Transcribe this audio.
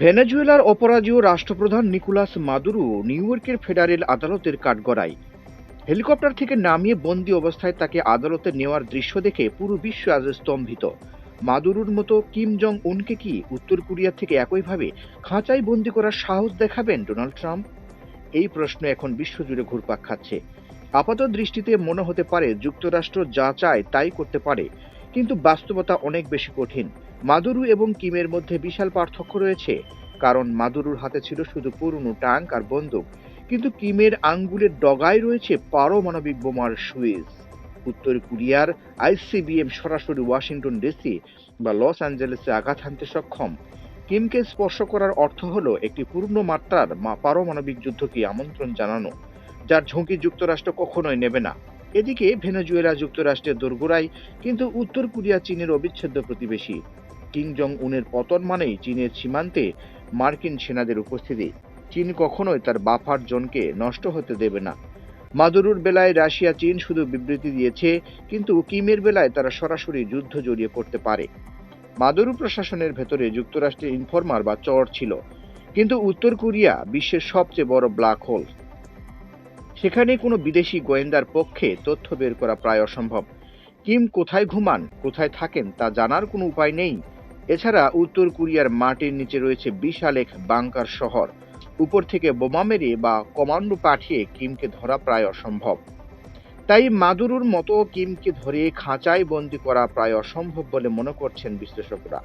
ভেনেজুয়েলার অপরাজীয় রাষ্ট্রপ্রধান নিকোলাস মাদুরো নিউ ইয়র্কের ফেডারেল আদালতের কাঠগড়ায়। হেলিকপ্টার থেকে নামিয়ে বন্দি অবস্থায় তাকে আদালতে নেওয়ার দৃশ্য দেখে পুরো বিশ্ব আজ স্তম্ভিত। মাদুরুর মতো কিম জং উনকে কি উত্তর কোরিয়া থেকে একইভাবে খাঁচায় বন্দি করার সাহস দেখাবেন ডোনাল্ড ট্রাম্প? এই প্রশ্ন এখন বিশ্বজুড়ে ঘুরপাক খাচ্ছে। আপাত দৃষ্টিতে মনে হতে পারে যুক্তরাষ্ট্র যা চায় তাই করতে পারে। কিন্তু বাস্তবতা অনেক বেশি কঠিন। মাদুরু এবং কিমের মধ্যে বিশাল পার্থক্য রয়েছে, কারণ মাদুরুর হাতে ছিল শুধু পুরনো ট্যাঙ্ক আর বন্দুক, কিন্তু কিমের আঙ্গুলের ডগায় রয়েছে পারমাণবিক বোমার সুইচ। উত্তর কোরিয়ার আইসিবিএম সরাসরি ওয়াশিংটন ডিসি বা লস অ্যাঞ্জেলেসে আঘাত হানতে সক্ষম। কিমকে স্পর্শ করার অর্থ হলো একটি পূর্ণ মাত্রার পারমাণবিক যুদ্ধকে আমন্ত্রণ জানানো, যার ঝুঁকি যুক্তরাষ্ট্র কখনোই নেবে না। এদিকে ভেনেজুয়েলা যুক্তরাষ্ট্রের দোরগোড়ায় কিন্তু উত্তর কোরিয়া চীনের অবিচ্ছেদ্য প্রতিবেশী। কিং জং উনের পতন মানেই চীনের সীমান্তে মার্কিন সেনাদের উপস্থিতি। চীন কখনোই তার বাফার জোনকে নষ্ট হতে দেবে না। মাদুরুর বেলায় রাশিয়া চীন শুধু বিবৃতি দিয়েছে, কিন্তু কিমের বেলায় তারা সরাসরি যুদ্ধ জড়িয়ে পড়তে পারে। মাদুরু প্রশাসনের ভেতরে যুক্তরাষ্ট্রের ইনফরমার বা চর ছিল, কিন্তু উত্তর কোরিয়া বিশ্বের সবচেয়ে বড় ব্ল্যাক হোল। সেখানে কোনো বিদেশি গোয়েন্দার পক্ষে তথ্য বের করা প্রায় অসম্ভব। কিম কোথায় ঘুমান, কোথায় থাকেন তা জানার কোনো উপায় নেই। এছাড়া উত্তর কোরিয়ার মাটির নিচে রয়েছে বিশাল এক বাংকার শহর। উপর থেকে বোমা মেরে বা কমান্ডো পাঠিয়ে কিমকে ধরা প্রায় অসম্ভব। তাই মাদুরুর মতো কিমকে ধরে খাঁচায় বন্দি করা প্রায় অসম্ভব বলে মনে করছেন বিশ্লেষকরা।